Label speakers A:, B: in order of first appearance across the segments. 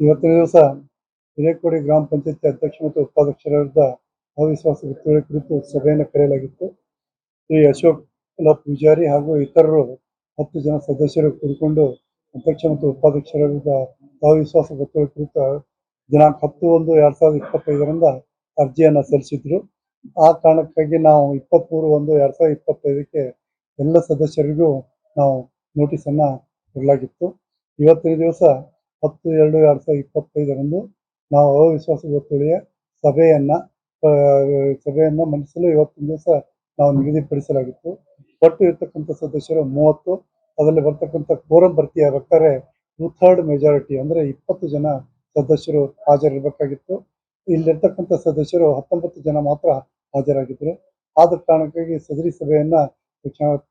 A: ಇವತ್ತಿನ ದಿವಸ ಹಿರೇಕೋಡಿ ಗ್ರಾಮ ಪಂಚಾಯತಿ ಅಧ್ಯಕ್ಷ ಮತ್ತು ಉಪಾಧ್ಯಕ್ಷರ ವಿರುದ್ಧ ಅವಿಶ್ವಾಸ ಗೊತ್ತುವಳಿ ಕುರಿತು ಸಭೆಯನ್ನು ಕರೆಯಲಾಗಿತ್ತು. ಶ್ರೀ ಅಶೋಕ್ ಲಾಪ್ ಪೂಜಾರಿ ಹಾಗೂ ಇತರರು ಹತ್ತು ಜನ ಸದಸ್ಯರು ಕೂಡಿಕೊಂಡು ಅಧ್ಯಕ್ಷ ಮತ್ತು ಉಪಾಧ್ಯಕ್ಷರ ವಿರುದ್ಧ ಅವಿಶ್ವಾಸ ಗೊತ್ತುವಳಿ ಕುರಿತು ದಿನಾಂಕ ಹತ್ತು ಒಂದು ಎರಡ್ ಸಾವಿರದ ಇಪ್ಪತ್ತೈದರಿಂದ ಅರ್ಜಿಯನ್ನು ಸಲ್ಲಿಸಿದ್ರು. ಆ ಕಾರಣಕ್ಕಾಗಿ ನಾವು ಇಪ್ಪತ್ಮೂರು ಒಂದು ಎರಡ್ ಸಾವಿರದ ಇಪ್ಪತ್ತೈದಕ್ಕೆ ಎಲ್ಲ ಸದಸ್ಯರಿಗೂ ನಾವು ನೋಟಿಸನ್ನು ಕೊಡಲಾಗಿತ್ತು. ಇವತ್ತಿನ ದಿವಸ ಹತ್ತು, ಎರಡು ಎರಡು ಸಾವಿರದ ಇಪ್ಪತ್ತೈದರಂದು ನಾವು ಅವಿಶ್ವಾಸ ಗೊತ್ತುವಳಿಯ ಸಭೆಯನ್ನ ಸಭೆಯನ್ನು ಮಂಡಿಸಲು ಇವತ್ತಿನ ದಿವಸ ನಾವು ನಿಗದಿಪಡಿಸಲಾಗಿತ್ತು. ಒಟ್ಟು ಇರ್ತಕ್ಕಂಥ ಸದಸ್ಯರು ಮೂವತ್ತು, ಅದರಲ್ಲಿ ಬರ್ತಕ್ಕಂಥ ಕೋರಂ ಭರ್ತಿ ಆಗ್ಬೇಕಾದ್ರೆ ಟೂ ಥರ್ಡ್ ಮೆಜಾರಿಟಿ ಅಂದ್ರೆ ಇಪ್ಪತ್ತು ಜನ ಸದಸ್ಯರು ಹಾಜರಿರ್ಬೇಕಾಗಿತ್ತು. ಇಲ್ಲಿರ್ತಕ್ಕಂಥ ಸದಸ್ಯರು ಹತ್ತೊಂಬತ್ತು ಜನ ಮಾತ್ರ ಹಾಜರಾಗಿದ್ರು ಆದ ಕಾರಣಕ್ಕಾಗಿ ಸದರಿ ಸಭೆಯನ್ನ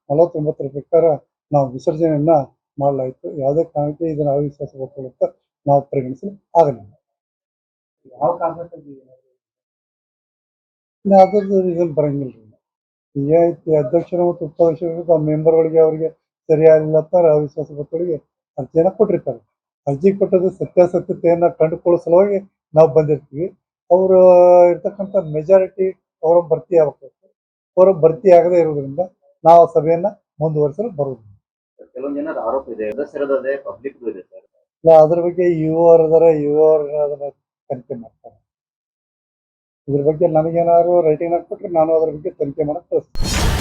A: ನಲವತ್ತೊಂಬತ್ತರ ಪ್ರಕಾರ ನಾವು ವಿಸರ್ಜನೆಯನ್ನ ಮಾಡಲಾಯಿತು. ಯಾವುದೇ ಕಾರಣಕ್ಕೆ ಇದನ್ನು ಅವಿಶ್ವಾಸ ಅಂತ ನಾವು ಪರಿಗಣಿಸಲು ಆಗಲಿಲ್ಲ.
B: ಯಾವ ಕಾರಣಕ್ಕಾಗಿ
A: ಅದ್ರದ್ದು ರೀಸನ್ ಬರಂಗಿಲ್ಲ ರೀ ಐತಿ ಅಧ್ಯಕ್ಷರು ಮತ್ತು ಉಪಾಧ್ಯಕ್ಷರು ಮೆಂಬರ್ಗಳಿಗೆ ಅವರಿಗೆ ಸರಿಯಾಗಿಲ್ಲ ಅಂತ ಅವಿಶ್ವಾಸ ಗೊತ್ತುವಳಿಗೆ ಅರ್ಜಿಯನ್ನು ಕೊಟ್ಟಿರ್ತಾರೆ. ಅರ್ಜಿ ಕೊಟ್ಟದ್ದು ಸತ್ಯಾಸತ್ಯತೆಯನ್ನ ಕಂಡುಕೊಳ್ಳೋ ಸಲುವಾಗಿ ನಾವು ಬಂದಿರ್ತೀವಿ. ಅವರು ಇರ್ತಕ್ಕಂಥ ಮೆಜಾರಿಟಿ ಅವರ ಭರ್ತಿ ಆಗಬೇಕು. ಅವರ ಭರ್ತಿ ಆಗದೇ ಇರೋದ್ರಿಂದ ನಾವು ಸಭೆಯನ್ನು ಸಭೆಯನ್ನ ಮುಂದುವರಿಸಲು ಬರುವುದಿಲ್ಲ.
B: ಕೆಲವೊಂದ್ ಜನರ ಆರೋಪ ಇದೆ. ಸದಸ್ಯರದೇ ಪಬ್ಲಿಕ್ ಇದೆ ಸರ್.
A: ಇಲ್ಲ, ಅದ್ರ ಬಗ್ಗೆ ಯುವರ್ ಅದರ ಯುವರ್ ಅದನ್ನ ತನಿಖೆ ಮಾಡ್ತಾರೆ. ಇದ್ರ ಬಗ್ಗೆ ನನಗೇನಾದ್ರು ರೈಟಿಂಗ್ ಹಾಕ್ಬಿಟ್ರೆ ನಾನು ಅದ್ರ ಬಗ್ಗೆ ತನಿಖೆ ಮಾಡಕ್ ಕಳಿಸ್ತೀನಿ